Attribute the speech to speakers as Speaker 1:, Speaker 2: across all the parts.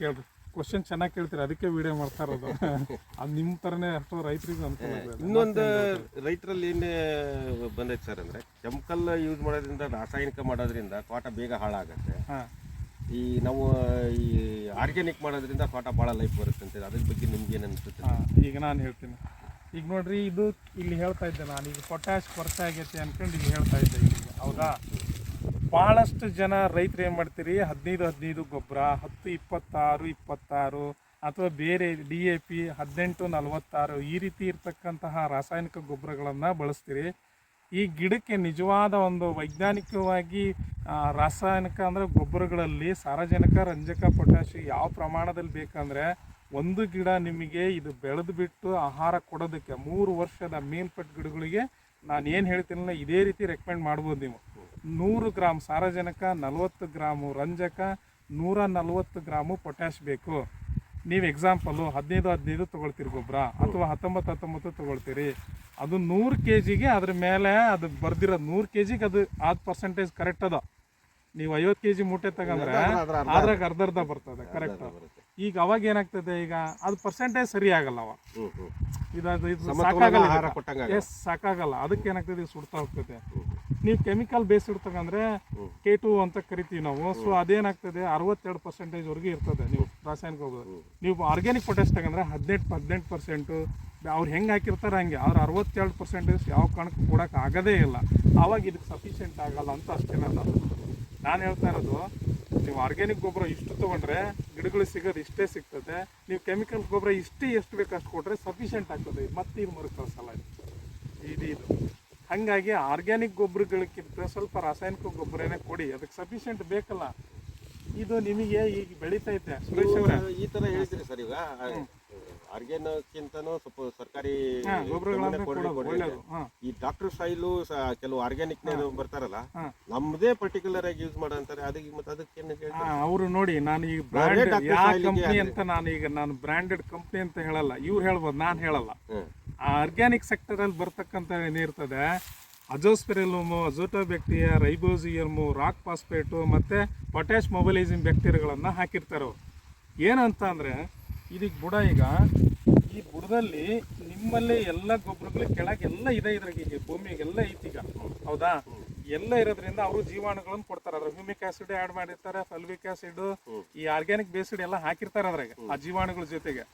Speaker 1: ಕೇಳ್ರಿ. ಕ್ವಶನ್ ಚೆನ್ನಾಗಿ ಕೇಳ್ತೀರಿ. ಅದಕ್ಕೆ ವಿಡಿಯೋ ಮಾಡ್ತಾ ಇರೋದು. ಅದು ನಿಮ್ಮ ಥರನೇ ಅಷ್ಟು ರೈತರಿಗೆ ಅನುಕೂಲ
Speaker 2: ಇನ್ನೊಂದು ರೈತರಲ್ಲಿ ಏನೇ ಬಂದೈತೆ ಸರ್ ಅಂದರೆ ಕೆಮಿಕಲ್ ಯೂಸ್ ಮಾಡೋದ್ರಿಂದ ರಾಸಾಯನಿಕ ಮಾಡೋದ್ರಿಂದ ತೋಟ ಬೇಗ ಹಾಳಾಗುತ್ತೆ.
Speaker 1: ಹಾಂ.
Speaker 2: ಈ ನಾವು ಈ ಆರ್ಗ್ಯಾನಿಕ್ ಮಾಡೋದ್ರಿಂದ ತೋಟ ಭಾಳ ಲೈಫ್ ಬರುತ್ತೆ ಅಂತ ಅದ್ರ ಬಗ್ಗೆ ನಿಮ್ಗೆ ಏನು ಅನಿಸುತ್ತೆ?
Speaker 1: ಈಗ ನಾನು ಹೇಳ್ತೀನಿ. ಈಗ ನೋಡ್ರಿ ಇದು ಇಲ್ಲಿ ಹೇಳ್ತಾ ಇದ್ದೆ ನಾನು. ಈಗ ಪೊಟ್ಯಾಶ್ ಕೊರತೆ ಆಗೈತೆ ಅನ್ಕೊಂಡು ಇಲ್ಲಿ ಹೇಳ್ತಾ ಇದ್ದೆ ಈಗ. ಹೌದಾ? ಭಾಳಷ್ಟು ಜನ ರೈತರು ಏನು ಮಾಡ್ತೀರಿ? ಹದಿನೈದು ಹದಿನೈದು ಗೊಬ್ಬರ, ಹತ್ತು ಇಪ್ಪತ್ತಾರು ಇಪ್ಪತ್ತಾರು ಅಥವಾ ಬೇರೆ ಡಿ ಎ ಪಿ ಹದಿನೆಂಟು ನಲವತ್ತಾರು ಈ ರೀತಿ ಇರ್ತಕ್ಕಂತಹ ರಾಸಾಯನಿಕ ಗೊಬ್ಬರಗಳನ್ನು ಬಳಸ್ತೀರಿ. ಈ ಗಿಡಕ್ಕೆ ನಿಜವಾದ ಒಂದು ವೈಜ್ಞಾನಿಕವಾಗಿ ರಾಸಾಯನಿಕ ಅಂದರೆ ಗೊಬ್ಬರಗಳಲ್ಲಿ ಸಾರಜನಕ, ರಂಜಕ ಪೊಟ್ಯಾಶ್ ಯಾವ ಪ್ರಮಾಣದಲ್ಲಿ ಬೇಕಂದ್ರೆ ಒಂದು ಗಿಡ ನಿಮಗೆ ಇದು ಬೆಳೆದು ಬಿಟ್ಟು ಆಹಾರ ಕೊಡೋದಕ್ಕೆ ಮೂರು ವರ್ಷದ ಮೇಲ್ಪಟ್ಟ ಗಿಡಗಳಿಗೆ ನಾನು ಏನು ಹೇಳ್ತೀನಲ್ಲ ಇದೇ ರೀತಿ ರೆಕಮೆಂಡ್ ಮಾಡ್ಬೋದು ನೀವು. ನೂರು ಗ್ರಾಮ್ ಸಾರಜನಕ ನಲವತ್ತು ಗ್ರಾಮು ರಂಜಕ ನೂರ ನಲವತ್ತು ಗ್ರಾಮು ಪೊಟ್ಯಾಶ್ ಬೇಕು. ನೀವು ಎಕ್ಸಾಂಪಲು ಹದಿನೈದು ಹದಿನೈದು ತೊಗೊಳ್ತೀರಿ ಗೊಬ್ಬರ ಅಥವಾ ಹತ್ತೊಂಬತ್ತು ಹತ್ತೊಂಬತ್ತು ತೊಗೊಳ್ತೀರಿ. ಅದು ನೂರು ಕೆ ಜಿಗೆ ಅದ್ರ ಮೇಲೆ ಅದು ಬರ್ದಿರೋದು ನೂರು ಕೆ ಜಿಗೆ ಅದು ಆದ ಪರ್ಸೆಂಟೇಜ್ ಕರೆಕ್ಟ್ ಅದ. ನೀವು ಐವತ್ತು ಕೆ ಜಿ ಮೂಟೆ ತಗಂದ್ರೆ ಅದ್ರಾಗ ಅರ್ಧ ಅರ್ಧ ಬರ್ತದೆ ಕರೆಕ್ಟ್ ಈಗ ಅವಾಗ ಏನಾಗ್ತದೆ ಈಗ ಅದು ಪರ್ಸೆಂಟೇಜ್ ಸರಿ ಆಗಲ್ಲ
Speaker 2: ಅವ
Speaker 1: ಇದು ಸಾಕಾಗಲ್ಲ ಎಸ್ ಸಾಕಾಗಲ್ಲ. ಅದಕ್ಕೆ ಏನಾಗ್ತದೆ ಇದು ಸುಡ್ತಾ ಹೋಗ್ತದೆ. ನೀವು ಕೆಮಿಕಲ್ ಬೇಸ್ಡ್ ತಗಂದ್ರೆ ಕೆ ಟು ಅಂತ ಕರಿತೀವಿ ನಾವು. ಸೊ ಅದೇನಾಗ್ತದೆ ಅರವತ್ತೆರಡು ಪರ್ಸೆಂಟೇಜ್ ವರೆಗೆ ಇರ್ತದೆ ನೀವು ರಾಸಾಯನಿಕ ಹೋಗೋದು ನೀವು ಆರ್ಗ್ಯಾನಿಕ್ ಪೊಟ್ಯಾಶ್ ತಗಂದ್ರೆ ಹದಿನೆಂಟು ಹದಿನೆಂಟು ಪರ್ಸೆಂಟು ಅವ್ರು ಹೆಂಗೆ ಹಾಕಿರ್ತಾರೆ ಹಂಗೆ. ಅವ್ರು ಅರವತ್ತೆರಡು ಪರ್ಸೆಂಟೇಜ್ ಯಾವ ಕಾರಣಕ್ಕೂ ಕೊಡೋಕೆ ಆಗದೇ ಇಲ್ಲ. ಅವಾಗ ಇದಕ್ಕೆ ಸಫಿಷಿಯೆಂಟ್ ಆಗಲ್ಲ ಅಂತ ಅಷ್ಟೇ ನಾನು ಹೇಳ್ತಾ ಇರೋದು ನೀವು ಆರ್ಗ್ಯಾನಿಕ್ ಗೊಬ್ಬರ ಇಷ್ಟು ತೊಗೊಂಡ್ರೆ ಗಿಡಗಳು ಸಿಗೋದು ಇಷ್ಟೇ ಸಿಗ್ತದೆ. ನೀವು ಕೆಮಿಕಲ್ ಗೊಬ್ಬರ ಇಷ್ಟೇ ಎಷ್ಟು ಬೇಕು ಅಷ್ಟು ಕೊಟ್ಟರೆ ಸಫಿಷಿಯೆಂಟ್ ಆಗ್ತದೆ. ಇದು ಮತ್ತೆ ಇದು ಮರು ಕಳಿಸಲ್ಲ ಇದು. ಇದು ಇದು. ಹಾಗಾಗಿ ಆರ್ಗ್ಯಾನಿಕ್ ಗೊಬ್ಬರಗಳಿಗಿಂತ ಸ್ವಲ್ಪ ರಾಸಾಯನಿಕ ಗೊಬ್ಬರನೇ ಕೊಡಿ. ಅದಕ್ಕೆ ಸಫಿಷಿಯೆಂಟ್ ಬೇಕಲ್ಲ. ಇದು ನಿಮಗೆ ಈಗ ಬೆಳೀತೈತೆ. ಸುರೇಶ್ ಅವರೇ.
Speaker 2: ಈ ತರ ಹೇಳಿದ್ರಿ ಸರ್ ಈಗ ಆರ್ಗ್ಯಾನಿಕ್ಕಿಂತನೂ ಸ್ವಲ್ಪ ಸರ್ಕಾರಿ
Speaker 1: ಹಾ, ಗೊಬ್ಬರಗಳನ್ನ
Speaker 2: ಗಮನ ಕೊಡ್ರಿ,
Speaker 1: ಕೊಡೋದು
Speaker 2: ಕೊಡ್ರಿ.
Speaker 1: ಒಳ್ಳೇದು. ಹಾಂ.
Speaker 2: ಈ ಡಾಕ್ಟರ್ ಸಾಯಿಲು ಕೆಲವು ಆರ್ಗ್ಯಾನಿಕ್ ಬರ್ತಾರಲ್ಲ
Speaker 1: ಹಾ.
Speaker 2: ನಮ್ದೇ ಪರ್ಟಿಕ್ಯುಲರ್ ಆಗಿ ಯೂಸ್ ಮಾಡಂತಾರೆ. ಅದಕ್ಕೆ ಮತ್ತೆ ಅದಕ್ಕೆ ಏನು ಹೇಳಿ
Speaker 1: ಅವರು ನೋಡಿ ನಾನು ಈಗ
Speaker 2: ಬ್ರಾಂಡೆಡ್.
Speaker 1: ಯಾವ ಕಂಪ್ನಿ ಅಂತ ನಾನು ಈಗ ನಾನು ಬ್ರಾಂಡೆಡ್ ಕಂಪ್ನಿ ಅಂತ ಹೇಳಲ್ಲ ಇವ್ರು ಹೇಳ್ಬೋದು ನಾನು ಹೇಳಲ್ಲ.
Speaker 2: ಹ್ಮ್
Speaker 1: ಆ ಆರ್ಗ್ಯಾನಿಕ್ ಸೆಕ್ಟರಲ್ಲಿ ಬರ್ತಕ್ಕಂಥ ಏನಿರ್ತದೆ azospirillum azotobacteria rhizobium rock phosphate ಮತ್ತು ಪೊಟ್ಯಾಶ್ ಮೊಬಲೈಸಿಂಗ್ ಬ್ಯಾಕ್ಟೀರಿಯಾಗಳನ್ನು ಹಾಕಿರ್ತಾರೆ ಅವರು. ಏನಂತ ಅಂದರೆ ಇದಕ್ಕೆ ಬುಡ ಈಗ. ಈ ಬುಡದಲ್ಲಿ ನಿಮ್ಮಲ್ಲೇ ಎಲ್ಲ ಗೊಬ್ಬರಗಳು ಕೆಳಗೆ ಎಲ್ಲ ಇದೆ ಇದ್ರಾಗ ಈಗ ಭೂಮಿಗೆಲ್ಲ ಐತಿ ಈಗ. ಹೌದಾ? ಎಲ್ಲ ಇರೋದ್ರಿಂದ ಅವರು ಜೀವಾಣುಗಳನ್ನು ಕೊಡ್ತಾರೆ. ಅದ್ರ ಹ್ಯೂಮಿಕ್ ಆಸಿಡ್ ಆ್ಯಡ್ ಮಾಡಿರ್ತಾರೆ ಫಲ್ವಿಕ್ ಆಸಿಡ್, ಈ ಆರ್ಗ್ಯಾನಿಕ್ ಬೇಸಿಡ್ ಎಲ್ಲ ಹಾಕಿರ್ತಾರೆ ಅದ್ರಾಗ, ಆ ಜೀವಾಣುಗಳ ಜೊತೆಗೆ.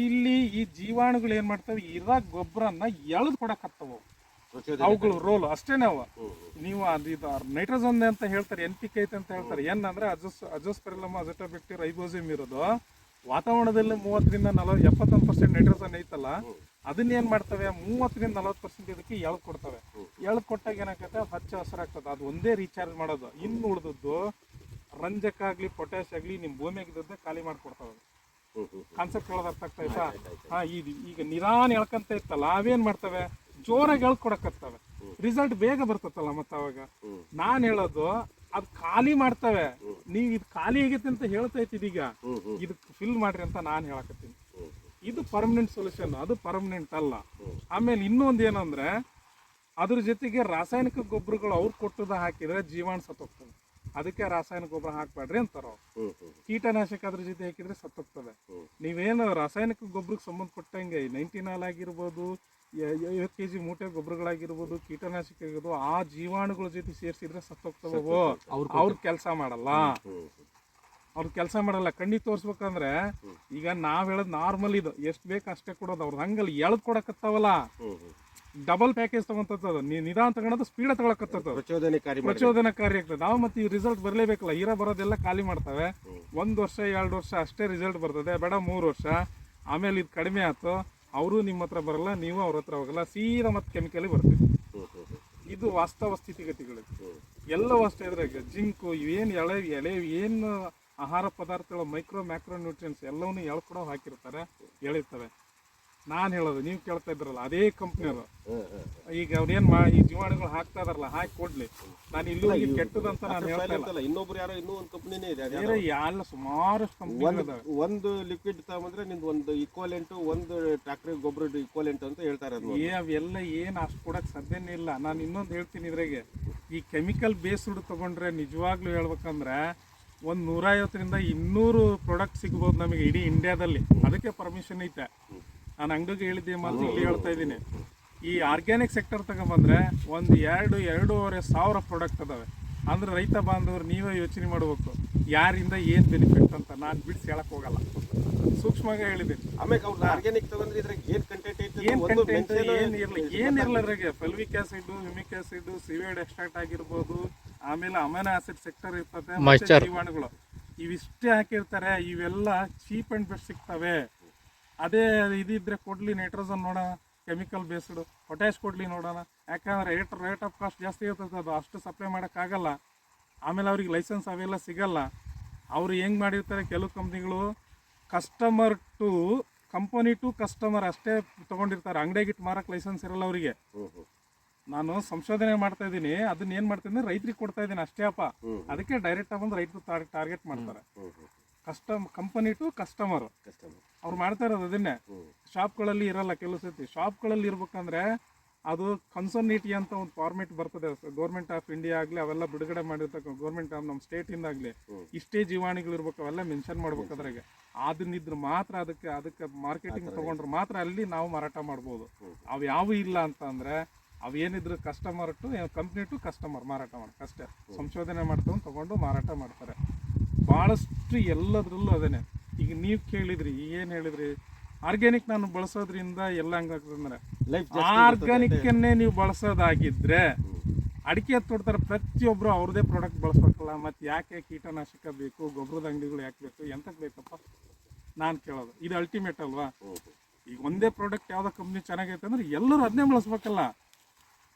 Speaker 1: ಇಲ್ಲಿ ಈ ಜೀವಾಣುಗಳು ಏನ್ ಮಾಡ್ತವೆ? ಇರೋ ಗೊಬ್ಬರನ್ನ ಎಳೆದು ಕೊಡಕತ್ತವು ಅವುಗಳ ರೋಲ್ ಅಷ್ಟೇನೆ
Speaker 2: ಅವ.
Speaker 1: ನೀವು ಅದು ಇದು ನೈಟ್ರೋಜನ್ ಅಂತ ಹೇಳ್ತಾರೆ, ಎನ್ ಪಿ ಐತೆ ಅಂತ ಹೇಳ್ತಾರೆ. ಏನಂದ್ರೆ ಅಜೋಸ್ ಅಜೋಸ್ಪೆರಿಲಮ್ ಅಜೋಟೋಬ್ಯಾಕ್ಟೀರಿಯಾ ರೈಬೋಸಿಮ್ ಇರೋದು. ವಾತಾವರಣದಲ್ಲಿ ಮೂವತ್ತರಿಂದ ನಲವತ್ತು, ಎಪ್ಪತ್ತೊಂದು ಪರ್ಸೆಂಟ್ ನೈಟ್ರೋಜನ್ ಐತಲ್ಲ ಅದನ್ನ ಏನ್ ಮಾಡ್ತವೆ? ಮೂವತ್ತರಿಂದ ನಲವತ್ತು ಪರ್ಸೆಂಟ್ ಇದಕ್ಕೆ ಎಳ್ದು ಕೊಡ್ತವೆ. ಎಳ್ದು ಕೊಟ್ಟಾಗ ಅದು ಹಚ್ಚ ಹಸಿರಾಗ್ತದೆ ಅದು ಒಂದೇ ರೀಚಾರ್ಜ್ ಮಾಡೋದು. ಇನ್ನು ಉಳಿದದ್ದು ರಂಜಕ ಆಗ್ಲಿ ಪೊಟ್ಯಾಶ್ ಆಗಲಿ ನಿಮ್ಮ ಭೂಮಿಯಾಗಿದ್ದ ಖಾಲಿ ಮಾಡಿಕೊಡ್ತವೆ ಕಾನ್ಸೆಪ್ಟ್ ಹೇಳೋದು ಅರ್ಥ ಆಗ್ತಾ ಹಾ, ಇದು ಈಗ ನಿಧಾನ ಎಳ್ಕಂತ ಇತ್ತಲ್ಲ, ಅವೇನ್ ಮಾಡ್ತವೆ? ಜೋರಾಗಿ ಎಳ್ಕೊಡಕತ್ತವೆ ರಿಸಲ್ಟ್ ಬೇಗ ಬರ್ತತಲ್ಲ ಮತ್ತೆ ಅವಾಗ? ನಾನ್ ಹೇಳೋದು ಅದು ಖಾಲಿ ಮಾಡ್ತವೆ. ನೀವ್ ಇದು ಖಾಲಿ ಆಗೈತೆ ಅಂತ ಹೇಳ್ತೈತಿ ಇದೀಗ ಇದಕ್ಕೆ ಫಿಲ್ ಮಾಡ್ರಿ ಅಂತ ನಾನು ಹೇಳಕತ್ತೀನಿ. ಇದು ಪರ್ಮನೆಂಟ್ ಸೊಲ್ಯೂಷನ್ ಅದು ಪರ್ಮನೆಂಟ್ ಅಲ್ಲ. ಆಮೇಲೆ ಇನ್ನೊಂದು ಏನಂದ್ರೆ ಅದ್ರ ಜೊತೆಗೆ ರಾಸಾಯನಿಕ ಗೊಬ್ಬರಗಳು ಅವ್ರು ಕೊಟ್ಟದ ಹಾಕಿದ್ರೆ ಜೀವಾಣು ಸತ್ತೋಗ್ತವೆ ಅದಕ್ಕೆ ರಾಸಾಯನಿಕ ಗೊಬ್ಬರ ಹಾಕ್ಬೇಡ್ರಿ ಅಂತಾರ ಕೀಟನಾಶಕ ಅದ್ರ ಜೊತೆ ಹಾಕಿದ್ರೆ ಸತ್ತೋಗ್ತದೆ. ನೀವೇನು ರಾಸಾಯನಿಕ ಗೊಬ್ಬರಕ್ಕೆ ಸಂಬಂಧಪಟ್ಟಂಗೆ ನೈಂಟಿ ನಾಲ್ ಆಗಿರ್ಬೋದು ಐವತ್ತು ಕೆ ಜಿ ಮೂಟೆ ಗೊಬ್ಬರಗಳಾಗಿರ್ಬೋದು ಕೀಟನಾಶಕ ಆಗಿರ್ಬೋದು ಆ ಜೀವಾಣುಗಳ ಜೊತೆ ಸೇರಿಸಿದ್ರೆ ಸತ್ತೋಗ್ತವೆ ಅವ್ರ ಕೆಲಸ ಮಾಡಲ್ಲ. ಅವ್ರ ಕೆಲಸ ಮಾಡಲ್ಲ. ಕಣ್ಣಿ ತೋರಿಸ್ಬೇಕಂದ್ರೆ ಈಗ ನಾವ್ ಹೇಳೋದು ನಾರ್ಮಲ್ ಇದು. ಎಷ್ಟು ಬೇಕು ಅಷ್ಟೇ ಕೊಡೋದು ಅವ್ರದ್ದು ಹಂಗಲ್ಲಿ ಎಳ್ದು ಕೊಡಕತ್ತಾವಲ್ಲ. ಡಬಲ್ ಪ್ಯಾಕೇಜ್ ತಗೊಂತದ ನೀ ನಿಧಾನ ತಗೊಳೋದು ಸ್ಪೀಡ್ ತಗೊಳಕತ್ತದ
Speaker 2: ಪ್ರಚೋದನಕಾರಿ
Speaker 1: ಆಗ್ತದೆ. ನಾವು ಮತ್ತೆ ಈ ರಿಸಲ್ಟ್ ಬರಲೇಬೇಕಲ್ಲ. ಹೀರ ಬರೋದೆಲ್ಲ ಖಾಲಿ ಮಾಡ್ತವೆ. ಒಂದು ವರ್ಷ ಎರಡು ವರ್ಷ ಅಷ್ಟೇ ರಿಸಲ್ಟ್ ಬರ್ತದೆ. ಬೇಡ ಮೂರು ವರ್ಷ. ಆಮೇಲೆ ಇದು ಕಡಿಮೆ ಆಯ್ತು. ಅವರು ನಿಮ್ಮ ಹತ್ರ ಬರಲ್ಲ, ನೀವು ಅವ್ರ ಹತ್ರ ಹೋಗಲ್ಲ, ಸೀದಾ ಮತ್ತೆ ಕೆಮಿಕಲಿ ಬರ್ತೀವಿ. ಇದು ವಾಸ್ತವ ಸ್ಥಿತಿಗತಿಗಳು.
Speaker 2: ಎಲ್ಲ
Speaker 1: ಎಲ್ಲವೂ ಅಷ್ಟೇ ಇದ್ರಾಗ ಜಿಂಕು ಇವೇನು ಎಳೆ ಎಳೆ, ಏನು ಆಹಾರ ಪದಾರ್ಥಗಳು ಮೈಕ್ರೋ ಮ್ಯಾಕ್ರೋ ನ್ಯೂಟ್ರಿಯನ್ಸ್ ಎಲ್ಲವನ್ನೂ ಎಳ್ಕೊಡೋ ಹಾಕಿರ್ತಾರೆ ಎಳಿರ್ತವೆ ನಾನು ಹೇಳೋದು ನೀವು ಕೇಳ್ತಾ ಇದ್ರಲ್ಲ ಅದೇ ಕಂಪ್ನಿಯವರು. ಈಗ ಅವ್ರೇನ್ ಮಾ ಈ ಜೀವಾಣುಗಳು ಹಾಕ್ತಾ ಇದಾರಲ್ಲ ಹಾಕಿ ಕೊಡ್ಲಿ. ನಾನು ಇಲ್ಲೂ ಇಲ್ಲಿ ಕೆಟ್ಟದಂತ ನಾನು ಹೇಳ್ತಾ ಇಲ್ಲ.
Speaker 2: ಇನ್ನೊಬ್ರು ಯಾರೋ ಇನ್ನೂ ಒಂದು ಕಂಪ್ನಿನೇ ಇದೆ
Speaker 1: ಅದೇ ಎಲ್ಲ ಸುಮಾರಷ್ಟು ಕಂಪ್ನಿ
Speaker 2: ಒಂದು ಲಿಕ್ವಿಡ್ ತಗೊಂಡ್ರೆ ನಿಮ್ದು ಒಂದು ಈಕ್ವಲೆಂಟ್ ಒಂದು ಟ್ರಾಕ್ಟರ್ ಗೊಬ್ಬರ ಈಕ್ವಲೆಂಟ್ ಅಂತ ಹೇಳ್ತಾರೆ ಅದು
Speaker 1: ಏ ಅವೆಲ್ಲ ಏನು ಅಷ್ಟು ಕೊಡಕ್ಕೆ ಸಾಧ್ಯನೇ ಇಲ್ಲ. ನಾನು ಇನ್ನೊಂದು ಹೇಳ್ತೀನಿ ಇದ್ರಾಗೆ. ಈ ಕೆಮಿಕಲ್ ಬೇಸ್ಡ್ ತಗೊಂಡ್ರೆ ನಿಜವಾಗ್ಲೂ ಹೇಳ್ಬೇಕಂದ್ರೆ ಒಂದು ನೂರೈವತ್ತರಿಂದ ಇನ್ನೂರು ಪ್ರಾಡಕ್ಟ್ ಸಿಗ್ಬೋದು ನಮಗೆ ಇಡೀ ಇಂಡಿಯಾದಲ್ಲಿ ಅದಕ್ಕೆ ಪರ್ಮಿಷನ್ ಐತೆ. ನಾನು ಅಂಗಡಿಗೆ ಹೇಳಿದ್ದೆ ಮಾತು ಇಲ್ಲಿ ಹೇಳ್ತಾ ಇದ್ದೀನಿ. ಈ ಆರ್ಗ್ಯಾನಿಕ್ ಸೆಕ್ಟರ್ ತಗೊಂಬಂದ್ರೆ ಒಂದು ಎರಡು ಎರಡೂವರೆ ಸಾವಿರ ಪ್ರಾಡಕ್ಟ್ ಅದಾವೆ. ಅಂದ್ರೆ ರೈತ ಬಾಂಧವರು ನೀವೇ ಯೋಚನೆ ಮಾಡಬೇಕು ಯಾರಿಂದ ಏನ್ ಬೆನಿಫಿಟ್ ಅಂತ. ನಾನು ಬಿಡಿಸಿ ಹೇಳಕ್ ಹೋಗಲ್ಲ. ಸೂಕ್ಷ್ಮವಾಗಿ ಹೇಳಿದ್ದೀನಿ.
Speaker 2: ಆಮೇಲೆ ಅವ್ರು ಆರ್ಗ್ಯಾನಿಕ್ ತಗೊಂಡ್ರೆ ಇದ್ರಾಗ ಏನ್ ಕಂಟೆಂಟ್ ಐತೆ
Speaker 1: ಏನ್ ಕಂಟೆಂಟ್ ಏನ್ ಇರ್ಲಿ? ಏನ್ ಇರ್ಲ ಅದ್ರಾಗೆ? Fulvic acid humic acid seaweed extract ಆಗಿರ್ಬೋದು ಆಮೇಲೆ ಅಮೈನೋ ಆಸಿಡ್ ಸೆಕ್ಟರ್ ಇರ್ತದೆ ಜೀವಾಣುಗಳು. ಇವಿಷ್ಟೇ ಹಾಕಿರ್ತಾರೆ ಇವೆಲ್ಲ ಚೀಪ್ ಅಂಡ್ ಬೆಸ್ಟ್ ಸಿಗ್ತವೆ. ಅದೇ ಇದ್ರೆ ಕೊಡ್ಲಿ ನೈಟ್ರೋಜನ್ ನೋಡೋಣ ಕೆಮಿಕಲ್ ಬೇಸ್ಡ್ ಪೊಟ್ಯಾಶ್ ಕೊಡ್ಲಿ ನೋಡೋಣ. ಯಾಕಂದ್ರೆ ರೇಟ್ ರೇಟ್ ಆಫ್ ಕಾಸ್ಟ್ ಜಾಸ್ತಿ ಇರ್ತದೆ ಅದು ಅಷ್ಟು ಸಪ್ಲೈ ಮಾಡೋಕ್ಕಾಗಲ್ಲ ಆಮೇಲೆ ಅವ್ರಿಗೆ ಲೈಸೆನ್ಸ್ ಅವೆಲ್ಲ ಸಿಗಲ್ಲ. ಅವರು ಹೆಂಗ್ ಮಾಡಿರ್ತಾರೆ ಕೆಲವು ಕಂಪ್ನಿಗಳು customer to company to customer ಅಷ್ಟೇ ತಗೊಂಡಿರ್ತಾರೆ. ಅಂಗಡಿಗಿಟ್ಟು ಮಾರಕ್ಕೆ ಲೈಸೆನ್ಸ್ ಇರಲ್ಲ ಅವರಿಗೆ. ನಾನು ಸಂಶೋಧನೆ ಮಾಡ್ತಾ ಇದ್ದೀನಿ. ಅದನ್ನ ಏನ್ ಮಾಡ್ತೀನಿ ರೈತರಿಗೆ ಕೊಡ್ತಾ ಇದ್ದೀನಿ ಅಷ್ಟೇ ಅಪ್ಪ. ಅದಕ್ಕೆ ಡೈರೆಕ್ಟ್ ಬಂದು ರೈತರು ಟಾರ್ಗೆಟ್ ಮಾಡ್ತಾರೆ. Custom company to customer
Speaker 2: customer
Speaker 1: ಅವ್ರು ಮಾಡ್ತಾ ಇರೋದು ಅದನ್ನೇ. ಶಾಪ್ಗಳಲ್ಲಿ ಇರಲ್ಲ ಕೆಲವು ಸತಿ ಶಾಪ್ಗಳಲ್ಲಿ ಇರ್ಬೇಕಂದ್ರೆ ಅದು ಕನ್ಸರ್ನಿಟಿ ಅಂತ ಒಂದು ಫಾರ್ಮೇಟ್ ಬರ್ತದೆ. ಗೌರ್ಮೆಂಟ್ ಆಫ್ ಇಂಡಿಯಾ ಆಗಲಿ ಅವೆಲ್ಲ ಬಿಡುಗಡೆ ಮಾಡಿರ್ತಕ್ಕ ಗೌರ್ಮೆಂಟ್ ಆಫ್ ನಮ್ಮ ಸ್ಟೇಟಿಂದ ಆಗಲಿ
Speaker 2: ಹ್ಮ್.
Speaker 1: ಇಷ್ಟೇ ಜೀವಾಣಿಗಳು ಇರ್ಬೇಕು ಅವೆಲ್ಲ ಮೆನ್ಷನ್ ಮಾಡ್ಬೇಕು ಅದ್ರಾಗೆ. ಅದನ್ನಿದ್ರೆ ಮಾತ್ರ ಅದಕ್ಕೆ ಅದಕ್ಕೆ ಮಾರ್ಕೆಟಿಂಗ್ ತಗೊಂಡ್ರೆ ಮಾತ್ರ ಅಲ್ಲಿ ನಾವು ಮಾರಾಟ ಮಾಡ್ಬೋದು. ಅವು ಯಾವ ಇಲ್ಲ ಅಂತ ಅಂದ್ರೆ ಅವು ಏನಿದ್ರು customer to company to customer ಮಾರಾಟ ಮಾಡಕ್ಕೆ ಅಷ್ಟೇ. ಸಂಶೋಧನೆ ಮಾಡ್ಕೊಂಡು ತಗೊಂಡು ಮಾರಾಟ ಮಾಡ್ತಾರೆ. ಭಾಳಷ್ಟು ಎಲ್ಲದ್ರಲ್ಲೂ ಅದೇನೆ. ಈಗ ನೀವು ಕೇಳಿದ್ರಿ ಏನು ಹೇಳಿದ್ರಿ? ಆರ್ಗ್ಯಾನಿಕ್ ನಾನು ಬಳಸೋದ್ರಿಂದ ಎಲ್ಲ ಹಂಗಾಗ್ತದೆ ಅಂದ್ರೆ
Speaker 2: ಲೈಫ್
Speaker 1: ಆರ್ಗ್ಯಾನಿಕ್ಕನ್ನೇ ನೀವು ಬಳಸೋದಾಗಿದ್ರೆ ಅಡಿಕೆ ತೊಡ್ತಾರೆ ಪ್ರತಿಯೊಬ್ಬರು ಅವ್ರದೇ ಪ್ರಾಡಕ್ಟ್ ಬಳಸ್ಬೇಕಲ್ಲ ಮತ್ತೆ ಯಾಕೆ ಕೀಟನಾಶಕ ಬೇಕು ಗೊಬ್ಬರದ ಅಂಗಡಿಗಳು ಯಾಕೆ ಬೇಕು ಎಂತಕ್ಕೆ ಬೇಕಪ್ಪ? ನಾನು ಕೇಳೋದು. ಇದು ಅಲ್ಟಿಮೇಟ್ ಅಲ್ವಾ? ಈಗ ಒಂದೇ ಪ್ರಾಡಕ್ಟ್ ಯಾವುದೋ ಕಂಪ್ನಿ ಚೆನ್ನಾಗೈತೆ ಅಂದ್ರೆ ಎಲ್ಲರೂ ಅದನ್ನೇ ಬಳಸ್ಬೇಕಲ್ಲ.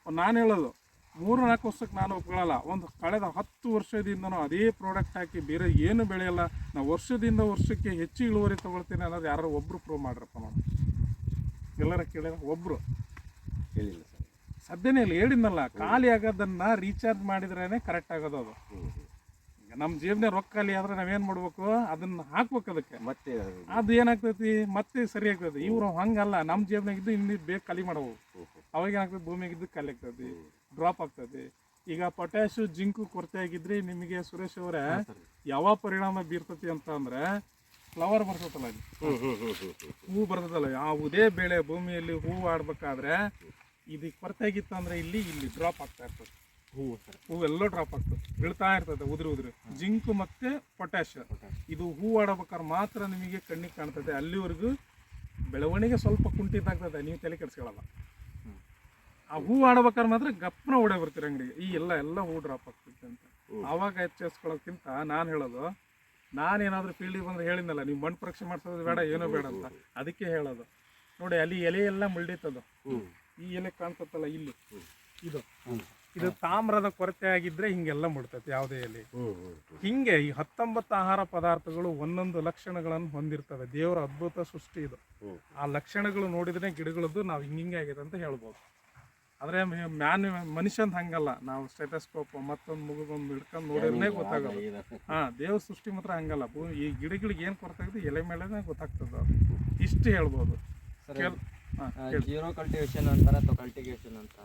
Speaker 1: ನಾನು ಹೇಳೋದು ಮೂರು ನಾಲ್ಕು ವರ್ಷಕ್ಕೆ ನಾನು ಒಪ್ಕೊಳ್ಳಲ್ಲ ಒಂದು ಕಳೆದ ಹತ್ತು ವರ್ಷದಿಂದನೂ ಅದೇ ಪ್ರಾಡಕ್ಟ್ ಹಾಕಿ ಬೇರೆ ಏನು ಬೆಳೆಯಲ್ಲ ನಾವು ವರ್ಷದಿಂದ ವರ್ಷಕ್ಕೆ ಹೆಚ್ಚು ಇಳುವರಿ ತೊಗೊಳ್ತೀನಿ ಅನ್ನೋದು ಯಾರು ಒಬ್ರು ಪ್ರೂವ್ ಮಾಡ್ರಪ್ಪ ನಾನು ಎಲ್ಲರ ಕೇಳಿದ ಒಬ್ಬರು
Speaker 2: ಹೇಳಿಲ್ಲ ಸರ್.
Speaker 1: ಸದ್ಯನೇ ಇಲ್ಲ ಹೇಳಿದ್ನಲ್ಲ ಖಾಲಿ ಆಗೋದನ್ನು ರೀಚಾರ್ಜ್ ಮಾಡಿದ್ರೇ ಕರೆಕ್ಟ್ ಆಗೋದು ಅದು. ನಮ್ಮ ಜೇಬ್ನೇ ರೊಕ್ಕ ಖಾಲಿ ಆದರೆ ನಾವೇನು ಮಾಡ್ಬೇಕು? ಅದನ್ನು ಹಾಕ್ಬೇಕು ಅದಕ್ಕೆ.
Speaker 2: ಮತ್ತೆ
Speaker 1: ಅದು ಏನಾಗ್ತೈತಿ? ಮತ್ತೆ ಸರಿ ಆಗ್ತೈತಿ ಇವರು ಹಂಗಲ್ಲ ನಮ್ಮ ಜೀವನಾಗಿದ್ದು ಇನ್ನಿದ್ದು ಇನ್ನೂ ಬೇಗ ಖಾಲಿ
Speaker 2: ಮಾಡ್ಬೋದು.
Speaker 1: ಅವಾಗ ಏನಾಗ್ತದೆ ಭೂಮಿಗೆ ಇದ್ದು ಖಾಲಿ ಆಗ್ತೈತಿ. ಡ್ರಾಪ್ ಆಗ್ತದೆ. ಈಗ ಪೊಟ್ಯಾಶು ಜಿಂಕು ಕೊರತೆ ಆಗಿದ್ರೆ ನಿಮಗೆ ಸುರೇಶ್ ಅವರೇ ಯಾವ ಪರಿಣಾಮ ಬೀರ್ತತಿ ಅಂತ ಅಂದ್ರೆ ಫ್ಲವರ್
Speaker 2: ಹ್ಮ್.
Speaker 1: ಹೂ ಬರ್ತದಲ್ಲ ಯಾವುದೇ ಬೆಳೆ ಭೂಮಿಯಲ್ಲಿ ಹೂ ಆಡ್ಬೇಕಾದ್ರೆ ಇದಕ್ಕೆ ಕೊರತೆ ಆಗಿತ್ತು ಅಂದ್ರೆ ಇಲ್ಲಿ ಇಲ್ಲಿ ಡ್ರಾಪ್ ಆಗ್ತಾ ಇರ್ತದೆ.
Speaker 2: ಹೂವು
Speaker 1: ಹೂವೆಲ್ಲೋ ಡ್ರಾಪ್ ಆಗ್ತದೆ. ಬೀಳ್ತಾ ಇರ್ತದೆ ಉದುರಿ ಉದುರಿ. ಜಿಂಕ್ ಮತ್ತೆ ಪೊಟ್ಯಾಶ್ ಇದು ಹೂ ಆಡಬೇಕಾದ್ರೆ ಮಾತ್ರ ನಿಮಗೆ ಕಣ್ಣಿಗೆ ಕಾಣ್ತದೆ. ಅಲ್ಲಿವರೆಗೂ ಬೆಳವಣಿಗೆ ಸ್ವಲ್ಪ ಕುಂಠಿತಾಗ್ತದೆ ನೀವು ತಲೆ ಕೆಡಿಸ್ಕೊಳ್ಳಲ್ಲ ಆ ಹೂ ಆಡ್ಬೇಕಾದ್ರೆ ಮಾತ್ರ ಗಪ್ಪನ ಓಡೇ ಬರ್ತೀರಿ ಅಂಗಡಿಗೆ ಈ ಎಲ್ಲ ಎಲ್ಲ ಹೂ ಡ್ರಾಪ್ ಆಗ್ತೈತೆ ಅಂತ. ಆವಾಗ ಎಚ್ಚರಿಸ್ಕೊಳ್ಳೋಕ್ಕಿಂತ ನಾನು ಹೇಳೋದು ನಾನೇನಾದರೂ ಫೀಲ್ಡಿಗೆ ಬಂದ್ರೆ ಹೇಳಿದ್ನಲ್ಲ ನೀವು ಮಣ್ಣು ಪರೀಕ್ಷೆ ಮಾಡಿಸೋದು ಬೇಡ ಏನೋ ಬೇಡ ಅಂತ. ಅದಕ್ಕೆ ಹೇಳೋದು. ನೋಡಿ ಅಲ್ಲಿ ಎಲೆ ಎಲ್ಲ
Speaker 2: ಮುಳ್ಳಿತ್ತದು.
Speaker 1: ಈ ಎಲೆ ಕಾಣ್ತತ್ತಲ್ಲ ಇಲ್ಲಿ. ಇದು. ಇದು ತಾಮ್ರದ ಕೊರತೆ ಆಗಿದ್ರೆ ಹಿಂಗೆಲ್ಲ ಮುಡ್ತೈತೆ ಯಾವುದೇ ಎಲೆ. ಹಿಂಗೆ ಈ ಹತ್ತೊಂಬತ್ತು ಆಹಾರ ಪದಾರ್ಥಗಳು ಒಂದೊಂದು ಲಕ್ಷಣಗಳನ್ನು ಹೊಂದಿರ್ತವೆ. ದೇವರ ಅದ್ಭುತ ಸೃಷ್ಟಿ ಇದು. ಆ ಲಕ್ಷಣಗಳು ನೋಡಿದ್ರೆ ಗಿಡಗಳದ್ದು ನಾವು ಹಿಂಗೆ ಆಗಿದೆ ಅಂತ ಹೇಳ್ಬೋದು. ಆದರೆ ಮ್ಯಾನ್ ಮನುಷ್ಯಂದು ಹಂಗಲ್ಲ. ನಾವು ಸ್ಟೆಟಸ್ಕೋಪ್ ಮತ್ತೊಂದು ಮುಗಿದೊಂದು ಹಿಡ್ಕೊಂಡು ನೋಡಿದ್ರೆ ಗೊತ್ತಾಗಲ್ಲ ಹಾಂ ದೇವ ದೇವ್ರ ಸೃಷ್ಟಿ ಮಾತ್ರ ಹಂಗಲ್ಲ. ಭೂ- ಈ ಗಿಡಗಳಿಗೆ ಏನು ಕೊರತಾಗಿದೆ ಎಲೆ ಮೇಲೆನೇ ಗೊತ್ತಾಗ್ತದೆ ಅದು. ಇಷ್ಟು ಹೇಳ್ಬೋದು.
Speaker 3: ಜೀರೋ ಕಲ್ಟಿವೇಶನ್ ಅಂತಾರೆ ಅಥವಾ ಕಲ್ಟಿವೇಶನ್ ಅಂತ